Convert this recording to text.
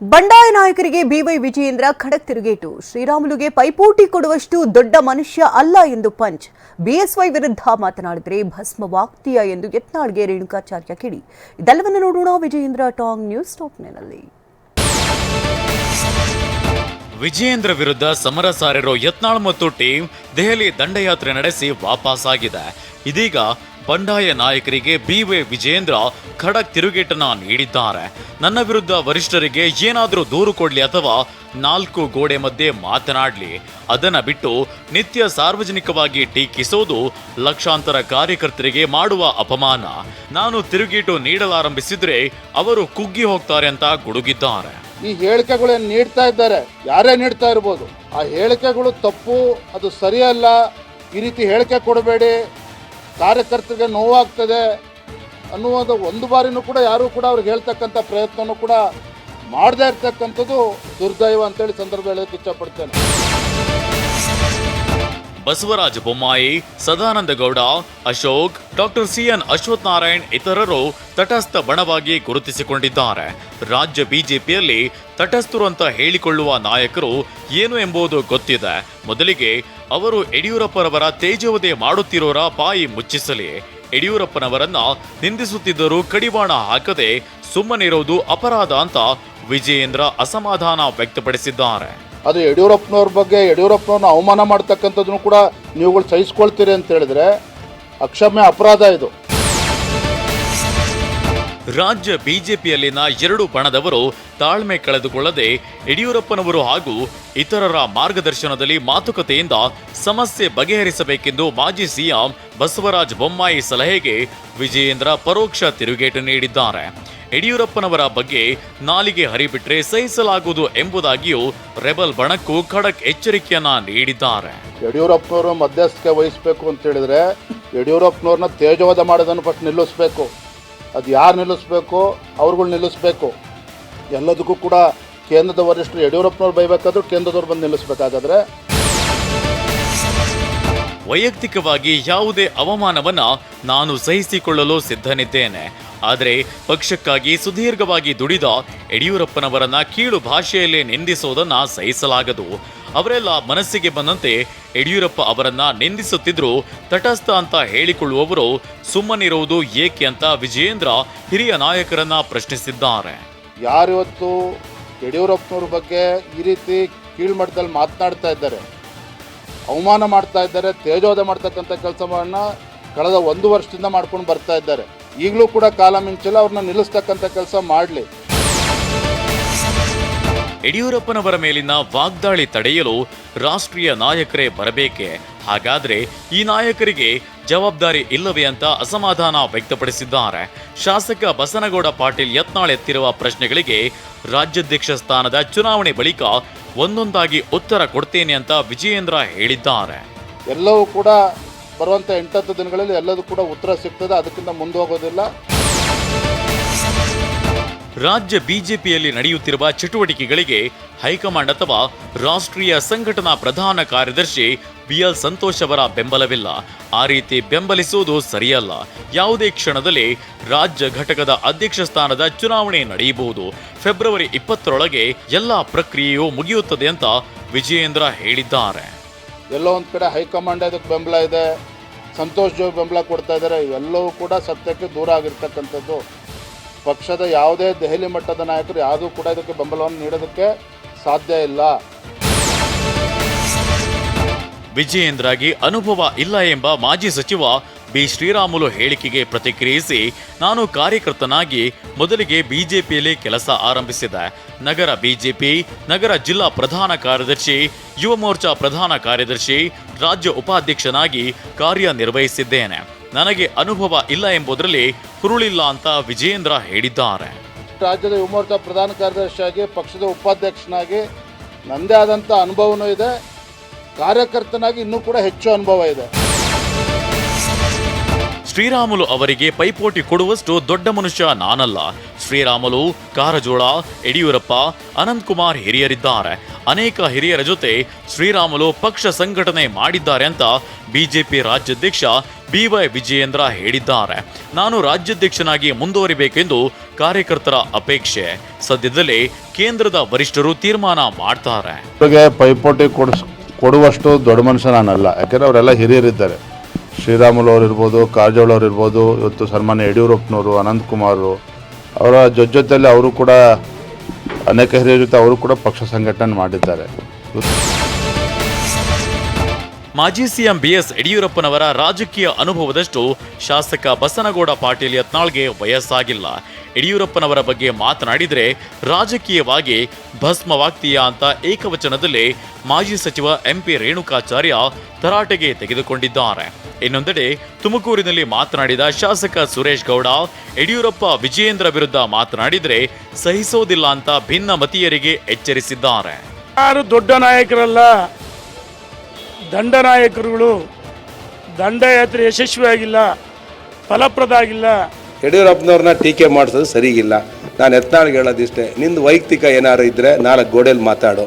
ಬಂಡಾಯ ನಾಯಕರಿಗೆ ಬಿವೈ ವಿಜಯೇಂದ್ರ ಖಡಕ್ ತಿರುಗೇಟು. ಶ್ರೀರಾಮುಲುಗೆ ಪೈಪೋಟಿ ಕೊಡುವಷ್ಟು ದೊಡ್ಡ ಮನುಷ್ಯ ಅಲ್ಲ ಎಂದು ಪಂಚ್. ಬಿಎಸ್ವೈ ವಿರುದ್ಧ ಮಾತನಾಡಿದರೆ ಭಸ್ಮವಾಗ್ತೀಯ ಎಂದು ಯತ್ನಾಳ್ಗೆ ರೇಣುಕಾಚಾರ್ಯ ಕಿಡಿ. ಇದೆಲ್ಲವನ್ನು ನೋಡೋಣ ವಿಜಯೇಂದ್ರ ಟಾಂಗ್ ನ್ಯೂಸ್ ಟಾಪ್ನಲ್ಲಿ ವಿಜಯೇಂದ್ರ ವಿರುದ್ಧ ಸಮರ ಸಾರಿರೋ ಯತ್ನಾಳ್ ಮತ್ತು ಟೀಮ್ ದೆಹಲಿ ದಂಡಯಾತ್ರೆ ನಡೆಸಿ ವಾಪಸ್ ಆಗಿದೆ ಇದೀಗ ಬಂಡಾಯ ನಾಯಕರಿಗೆ ಬಿವೈ ವಿಜಯೇಂದ್ರ ಖಡಕ್ ತಿರುಗೇಟನ ನೀಡಿದ್ದಾರೆ. ನನ್ನ ವಿರುದ್ಧ ವರಿಷ್ಠರಿಗೆ ಏನಾದರೂ ದೂರು ಕೊಡ್ಲಿ ಅಥವಾ ನಾಲ್ಕು ಗೋಡೆ ಮಧ್ಯೆ ಮಾತನಾಡಲಿ. ಅದನ್ನ ಬಿಟ್ಟು ನಿತ್ಯ ಸಾರ್ವಜನಿಕವಾಗಿ ಟೀಕಿಸೋದು ಲಕ್ಷಾಂತರ ಕಾರ್ಯಕರ್ತರಿಗೆ ಮಾಡುವ ಅಪಮಾನ. ನಾನು ತಿರುಗೇಟು ನೀಡಲಾರಂಭಿಸಿದ್ರೆ ಅವರು ಕುಗ್ಗಿ ಹೋಗ್ತಾರೆ ಅಂತ ಗುಡುಗಿದ್ದಾರೆ. ಈ ಹೇಳಿಕೆಗಳೇನು ನೀಡ್ತಾ ಇದ್ದಾರೆ, ಯಾರೇ ನೀಡ್ತಾ ಇರ್ಬೋದು, ಆ ಹೇಳಿಕೆಗಳು ತಪ್ಪು, ಅದು ಸರಿಯಲ್ಲ. ಈ ರೀತಿ ಹೇಳಿಕೆ ಕೊಡಬೇಡಿ. ಕಾರ್ಯಕರ್ತರಿಗೆ ನೋವಾಗ್ತದೆ ಅನ್ನುವುದು ಒಂದು ಬಾರಿನೂ ಕೂಡ ಯಾರೂ ಕೂಡ ಅವ್ರಿಗೆ ಹೇಳ್ತಕ್ಕಂಥ ಪ್ರಯತ್ನವೂ ಕೂಡ ಮಾಡದೇ ಇರ್ತಕ್ಕಂಥದ್ದು ದುರ್ದೈವ ಅಂತೇಳಿ ಸಂದರ್ಭ ಹೇಳೋಕ್ಕೆ ಇಷ್ಟಪಡ್ತೇನೆ ಬಸವರಾಜ ಬೊಮ್ಮಾಯಿ ಸದಾನಂದ ಗೌಡ ಅಶೋಕ್, ಡಾಕ್ಟರ್ ಸಿಎನ್ ಅಶ್ವಥ್ ನಾರಾಯಣ್ ಇತರರು ತಟಸ್ಥ ಬಣವಾಗಿ ಗುರುತಿಸಿಕೊಂಡಿದ್ದಾರೆ. ರಾಜ್ಯ ಬಿಜೆಪಿಯಲ್ಲಿ ತಟಸ್ಥರು ಅಂತ ಹೇಳಿಕೊಳ್ಳುವ ನಾಯಕರು ಏನು ಎಂಬುದು ಗೊತ್ತಿದೆ. ಮೊದಲಿಗೆ ಅವರು ಯಡಿಯೂರಪ್ಪರವರ ತೇಜೋವಧೆ ಮಾಡುತ್ತಿರೋರ ಬಾಯಿ ಮುಚ್ಚಿಸಲಿ. ಯಡಿಯೂರಪ್ಪನವರನ್ನ ನಿಂದಿಸುತ್ತಿದ್ದರೂ ಕಡಿವಾಣ ಹಾಕದೆ ಸುಮ್ಮನಿರೋದು ಅಪರಾಧ ಅಂತ ವಿಜಯೇಂದ್ರ ಅಸಮಾಧಾನ ವ್ಯಕ್ತಪಡಿಸಿದ್ದಾರೆ. ಅದು ಯಡಿಯೂರಪ್ಪನವ್ರ ಬಗ್ಗೆ ಯಡಿಯೂರಪ್ಪನವ್ರನ್ನ ಅವಮಾನ ಮಾಡ್ತಕ್ಕಂಥದ್ದನ್ನು ಕೂಡ ನೀವುಗಳು ಸಹಿಸ್ಕೊಳ್ತೀರಿ ಅಂತ ಹೇಳಿದ್ರೆ ಅಕ್ಷಮ್ಯ ಅಪರಾಧ ಇದು. ರಾಜ್ಯ ಬಿಜೆಪಿಯಲ್ಲಿನ ಎರಡು ಬಣದವರು ತಾಳ್ಮೆ ಕಳೆದುಕೊಳ್ಳದೆ ಯಡಿಯೂರಪ್ಪನವರು ಹಾಗೂ ಇತರರ ಮಾರ್ಗದರ್ಶನದಲ್ಲಿ ಮಾತುಕತೆಯಿಂದ ಸಮಸ್ಯೆ ಬಗೆಹರಿಸಬೇಕೆಂದು ಮಾಜಿ ಸಿಎಂ ಬಸವರಾಜ ಬೊಮ್ಮಾಯಿ ಸಲಹೆಗೆ ವಿಜಯೇಂದ್ರ ಪರೋಕ್ಷ ತಿರುಗೇಟು ನೀಡಿದ್ದಾರೆ. ಯಡಿಯೂರಪ್ಪನವರ ಬಗ್ಗೆ ನಾಲಿಗೆ ಹರಿಬಿಟ್ರೆ ಸಹಿಸಲಾಗುವುದು ಎಂಬುದಾಗಿಯೂ ರೆಬಲ್ ಬಣಕ್ಕೂ ಖಡಕ್ ಎಚ್ಚರಿಕೆಯನ್ನ ನೀಡಿದ್ದಾರೆ. ಯಡಿಯೂರಪ್ಪನವರು ಮಧ್ಯಸ್ಥಿಕೆ ವಹಿಸಬೇಕು ಅಂತ ಹೇಳಿದ್ರೆ ಯಡಿಯೂರಪ್ಪನವ್ರನ್ನ ತೇಜವಾದ ಮಾಡೋದನ್ನು ಫಸ್ಟ್ ನಿಲ್ಲಿಸ್ಬೇಕು. ಅದು ಯಾರು ನಿಲ್ಲಿಸ್ಬೇಕು? ಅವ್ರುಗಳು ನಿಲ್ಲಿಸ್ಬೇಕು. ಎಲ್ಲದಕ್ಕೂ ಕೂಡ ಕೇಂದ್ರದ ವರಿಷ್ಠರು ಯಡಿಯೂರಪ್ಪನವ್ರು ಬೈಬೇಕಾದ್ರೂ ಕೇಂದ್ರದವ್ರು ಬಂದು ನಿಲ್ಲಿಸ್ಬೇಕಾಗಾದ್ರೆ ವೈಯಕ್ತಿಕವಾಗಿ ಯಾವುದೇ ಅವಮಾನವನ್ನ ನಾನು ಸಹಿಸಿಕೊಳ್ಳಲು ಸಿದ್ಧನಿದ್ದೇನೆ. ಆದರೆ ಪಕ್ಷಕ್ಕಾಗಿ ಸುದೀರ್ಘವಾಗಿ ದುಡಿದ ಯಡಿಯೂರಪ್ಪನವರನ್ನ ಕೀಳು ಭಾಷೆಯಲ್ಲಿ ನಿಂದಿಸೋದನ್ನ ಸಹಿಸಲಾಗದು. ಅವರೆಲ್ಲ ಮನಸ್ಸಿಗೆ ಬಂದಂತೆ ಯಡಿಯೂರಪ್ಪ ಅವರನ್ನ ನಿಂದಿಸುತ್ತಿದ್ರು. ತಟಸ್ಥ ಅಂತ ಹೇಳಿಕೊಳ್ಳುವವರು ಸುಮ್ಮನಿರುವುದು ಏಕೆ ಅಂತ ವಿಜಯೇಂದ್ರ ಹಿರಿಯ ನಾಯಕರನ್ನ ಪ್ರಶ್ನಿಸಿದ್ದಾರೆ. ಯಾರಿವತ್ತು ಯಡಿಯೂರಪ್ಪನವ್ರ ಬಗ್ಗೆ ಈ ರೀತಿ ಕೀಳ್ಮಟ್ಟದಲ್ಲಿ ಮಾತನಾಡ್ತಾ ಇದ್ದಾರೆ? ಅವಮಾನ ಮಾಡ್ತಾ ಇದ್ದಾರೆ ತೇಜೋದ ಮಾಡ್ತಕ್ಕಂಥ ಕೆಲಸವನ್ನ ಕಳೆದ ಒಂದು ವರ್ಷದಿಂದ ಮಾಡ್ಕೊಂಡು ಬರ್ತಾ ಇದ್ದಾರೆ. ಈಗಲೂ ಕೂಡ ಕಾಲ ಮಿಂಚಿಲ್ಲ, ಅವ್ರನ್ನ ನಿಲ್ಲಿಸ್ತಕ್ಕಂಥ ಕೆಲಸ ಮಾಡಲಿ. ಯಡಿಯೂರಪ್ಪನವರ ಮೇಲಿನ ವಾಗ್ದಾಳಿ ತಡೆಯಲು ರಾಷ್ಟ್ರೀಯ ನಾಯಕರೇ ಬರಬೇಕೆ? ಹಾಗಾದ್ರೆ ಈ ನಾಯಕರಿಗೆ ಜವಾಬ್ದಾರಿ ಇಲ್ಲವೇ ಅಂತ ಅಸಮಾಧಾನ ವ್ಯಕ್ತಪಡಿಸಿದ್ದಾರೆ. ಶಾಸಕ ಬಸನಗೌಡ ಪಾಟೀಲ್ ಯತ್ನಾಳ್ ಎತ್ತಿರುವ ಪ್ರಶ್ನೆಗಳಿಗೆ ರಾಜ್ಯಾಧ್ಯಕ್ಷ ಸ್ಥಾನದ ಚುನಾವಣೆ ಬಳಿಕ ಒಂದೊಂದಾಗಿ ಉತ್ತರ ಕೊಡ್ತೇನೆ ಅಂತ ವಿಜಯೇಂದ್ರ ಹೇಳಿದ್ದಾರೆ. ಎಲ್ಲವೂ ಕೂಡ ಬರುವಂಥ ಎಂಟತ್ತು ದಿನಗಳಲ್ಲಿ ಎಲ್ಲದೂ ಕೂಡ ಉತ್ತರ ಸಿಗ್ತದೆ, ಅದಕ್ಕಿಂತ ಮುಂದೆ ಹೋಗೋದಿಲ್ಲ. ರಾಜ್ಯ ಬಿಜೆಪಿಯಲ್ಲಿ ನಡೆಯುತ್ತಿರುವ ಚಟುವಟಿಕೆಗಳಿಗೆ ಹೈಕಮಾಂಡ್ ಅಥವಾ ರಾಷ್ಟ್ರೀಯ ಸಂಘಟನಾ ಪ್ರಧಾನ ಕಾರ್ಯದರ್ಶಿ ಬಿಎಲ್ ಸಂತೋಷ್ ಅವರ ಬೆಂಬಲವಿಲ್ಲ. ಆ ರೀತಿ ಬೆಂಬಲಿಸುವುದು ಸರಿಯಲ್ಲ. ಯಾವುದೇ ಕ್ಷಣದಲ್ಲಿ ರಾಜ್ಯ ಘಟಕದ ಅಧ್ಯಕ್ಷ ಸ್ಥಾನದ ಚುನಾವಣೆ ನಡೆಯಬಹುದು. ಫೆಬ್ರವರಿ ಇಪ್ಪತ್ತರೊಳಗೆ ಎಲ್ಲ ಪ್ರಕ್ರಿಯೆಯು ಮುಗಿಯುತ್ತದೆ ಅಂತ ವಿಜಯೇಂದ್ರ ಹೇಳಿದ್ದಾರೆ. ಎಲ್ಲೋ ಒಂದು ಕಡೆ ಹೈಕಮಾಂಡ್ ಅದಕ್ಕೆ ಬೆಂಬಲ ಇದೆ. ಸಂತೋಷ್ ಜೋಗಿ ಬೆಂಬಲ ಕೊಡ್ತಾ ಇದ್ದಾರೆ. ಇವೆಲ್ಲವೂ ಕೂಡ ಸತ್ಯಕ್ಕೆ ದೂರ ಆಗಿರ್ತಕ್ಕಂಥದ್ದು. ಪಕ್ಷದ ಯಾವುದೇ ದೆಹಲಿ ಮಟ್ಟದ ನಾಯಕರು ಯಾವುದೂ ಕೂಡ ಇದಕ್ಕೆ ಬೆಂಬಲವನ್ನು ನೀಡೋದಕ್ಕೆ ಸಾಧ್ಯ ಇಲ್ಲ. ವಿಜಯೇಂದ್ರಾಗಿ ಅನುಭವ ಇಲ್ಲ ಎಂಬ ಮಾಜಿ ಸಚಿವ ಬಿ ಶ್ರೀರಾಮುಲು ಹೇಳಿಕೆಗೆ ಪ್ರತಿಕ್ರಿಯಿಸಿ, ನಾನು ಕಾರ್ಯಕರ್ತನಾಗಿ ಮೊದಲಿಗೆ ಬಿಜೆಪಿಯಲ್ಲಿ ಕೆಲಸ ಆರಂಭಿಸಿದೆ. ನಗರ ಬಿಜೆಪಿ, ನಗರ ಜಿಲ್ಲಾ ಪ್ರಧಾನ ಕಾರ್ಯದರ್ಶಿ, ಯುವ ಮೋರ್ಚಾ ಪ್ರಧಾನ ಕಾರ್ಯದರ್ಶಿ, ರಾಜ್ಯ ಉಪಾಧ್ಯಕ್ಷನಾಗಿ ಕಾರ್ಯನಿರ್ವಹಿಸಿದ್ದೇನೆ. ನನಗೆ ಅನುಭವ ಇಲ್ಲ ಎಂಬುದರಲ್ಲಿ ಹುರುಳಿಲ್ಲ ಅಂತ ವಿಜೇಂದ್ರ ಹೇಳಿದ್ದಾರೆ. ರಾಜ್ಯದ ಯುವ ಮೋರ್ಚಾ ಪ್ರಧಾನ ಕಾರ್ಯದರ್ಶಿಯಾಗಿ ಪಕ್ಷದ ಉಪಾಧ್ಯಕ್ಷನಾಗಿ ನನ್ನದೇ ಆದಂಥ ಅನುಭವನೂ ಇದೆ. ಕಾರ್ಯಕರ್ತನಾಗಿ ಇನ್ನೂ ಕೂಡ ಹೆಚ್ಚು ಅನುಭವ ಇದೆ. ಶ್ರೀರಾಮುಲು ಅವರಿಗೆ ಪೈಪೋಟಿ ಕೊಡುವಷ್ಟು ದೊಡ್ಡ ಮನುಷ್ಯ ನಾನಲ್ಲ. ಶ್ರೀರಾಮುಲು, ಕಾರಜೋಳ, ಯಡಿಯೂರಪ್ಪ, ಅನಂತಕುಮಾರ್ ಹಿರಿಯರಿದ್ದಾರೆ. ಅನೇಕ ಹಿರಿಯರ ಜೊತೆ ಶ್ರೀರಾಮುಲು ಪಕ್ಷ ಸಂಘಟನೆ ಮಾಡಿದ್ದಾರೆ ಅಂತ ಬಿಜೆಪಿ ರಾಜ್ಯಾಧ್ಯಕ್ಷ ಬಿವೈ ವಿಜಯೇಂದ್ರ ಹೇಳಿದ್ದಾರೆ. ನಾನು ರಾಜ್ಯಾಧ್ಯಕ್ಷನಾಗಿ ಮುಂದುವರಿಬೇಕೆಂದು ಕಾರ್ಯಕರ್ತರ ಅಪೇಕ್ಷೆ. ಸದ್ಯದಲ್ಲೇ ಕೇಂದ್ರದ ವರಿಷ್ಠರು ತೀರ್ಮಾನ ಮಾಡ್ತಾರೆ. ಪೈಪೋಟಿ ಕೊಡುವಷ್ಟು ದೊಡ್ಡ ಮನುಷ್ಯ ನಾನಲ್ಲ. ಯಾಕಂದ್ರೆ ಅವರೆಲ್ಲ ಹಿರಿಯರಿದ್ದಾರೆ. ಶ್ರೀರಾಮುಲು ಅವರು ಇರ್ಬೋದು, ಕಾರಜೋಳ ಅವರು ಇರ್ಬೋದು, ಇವತ್ತು ಸನ್ಮಾನ್ಯ ಯಡಿಯೂರಪ್ಪನವರು, ಅನಂತಕುಮಾರು ಅವರ ಜೊತೆ ಜೊತೆಯಲ್ಲಿ ಅವರು ಕೂಡ ಅನೇಕ ಹಿರಿಯರ ಜೊತೆ ಅವರು ಕೂಡ ಪಕ್ಷ ಸಂಘಟನೆ ಮಾಡಿದ್ದಾರೆ. ಮಾಜಿ ಸಿಎಂ ಬಿಎಸ್ ಯಡಿಯೂರಪ್ಪನವರ ರಾಜಕೀಯ ಅನುಭವದಷ್ಟು ಶಾಸಕ ಬಸನಗೌಡ ಪಾಟೀಲ್ ಯತ್ನಾಳ್ಗೆ ವಯಸ್ಸಾಗಿಲ್ಲ. ಯಡಿಯೂರಪ್ಪನವರ ಬಗ್ಗೆ ಮಾತನಾಡಿದರೆ ರಾಜಕೀಯವಾಗಿ ಭಸ್ಮವಾಗ್ತೀಯಾ ಅಂತ ಏಕವಚನದಲ್ಲಿ ಮಾಜಿ ಸಚಿವ ಎಂಪಿ ರೇಣುಕಾಚಾರ್ಯ ತರಾಟೆಗೆ ತೆಗೆದುಕೊಂಡಿದ್ದಾರೆ. ಇನ್ನೊಂದೆಡೆ ತುಮಕೂರಿನಲ್ಲಿ ಮಾತನಾಡಿದ ಶಾಸಕ ಸುರೇಶ್ ಗೌಡ, ಯಡಿಯೂರಪ್ಪ ವಿಜಯೇಂದ್ರ ವಿರುದ್ಧ ಮಾತನಾಡಿದರೆ ಸಹಿಸೋದಿಲ್ಲ ಅಂತ ಭಿನ್ನ ಮತೀಯರಿಗೆ ಎಚ್ಚರಿಸಿದ್ದಾರೆ. ಯಾರು ದೊಡ್ಡ ನಾಯಕರಲ್ಲ ದಂಡನಾಯಕರುಗಳು ದಂಡಯಾತ್ರೆ ಯಶಸ್ವಿಯಾಗಿಲ್ಲ ಫಲಪ್ರದ ಆಗಿಲ್ಲ ಯಡಿಯೂರಪ್ಪನವ್ರನ್ನ ಟೀಕೆ ಮಾಡಿಸೋದು ಸರಿಗಿಲ್ಲ. ನಾನು ಎತ್ನಾಳ್ಗೆ ಹೇಳೋದಿಷ್ಟೇ. ನಿಂದು ವೈಯಕ್ತಿಕ ಏನಾರು ಇದ್ದರೆ ನಾಲ್ಕು ಗೋಡೆಯಲ್ಲಿ ಮಾತಾಡು.